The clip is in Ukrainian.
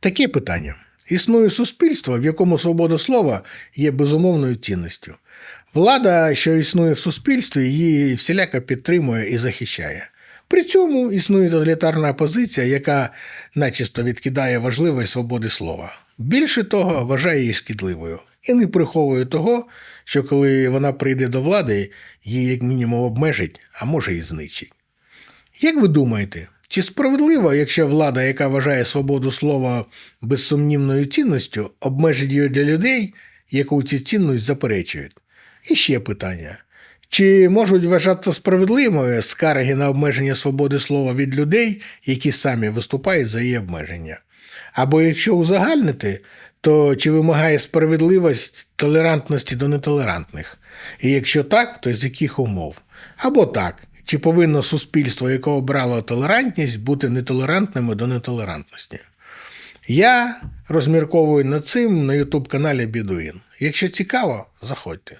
Таке питання. Існує суспільство, в якому свобода слова є безумовною цінністю. Влада, що існує в суспільстві, її всіляко підтримує і захищає. При цьому існує тоталітарна опозиція, яка начисто відкидає важливість свободи слова. Більше того, вважає її шкідливою і не приховує того, що коли вона прийде до влади, її як мінімум обмежить, а може і знищить. Як ви думаєте, чи справедливо, якщо влада, яка вважає свободу слова безсумнівною цінністю, обмежить її для людей, яку цю цінність заперечують? І ще питання. Чи можуть вважатися справедливими скарги на обмеження свободи слова від людей, які самі виступають за її обмеження? Або якщо узагальнити, то чи вимагає справедливість толерантності до нетолерантних? І якщо так, то з яких умов? Або так, чи повинно суспільство, яке обрало толерантність, бути нетолерантними до нетолерантності? Я розмірковую над цим на ютуб каналі Бідуїн. Якщо цікаво, заходьте.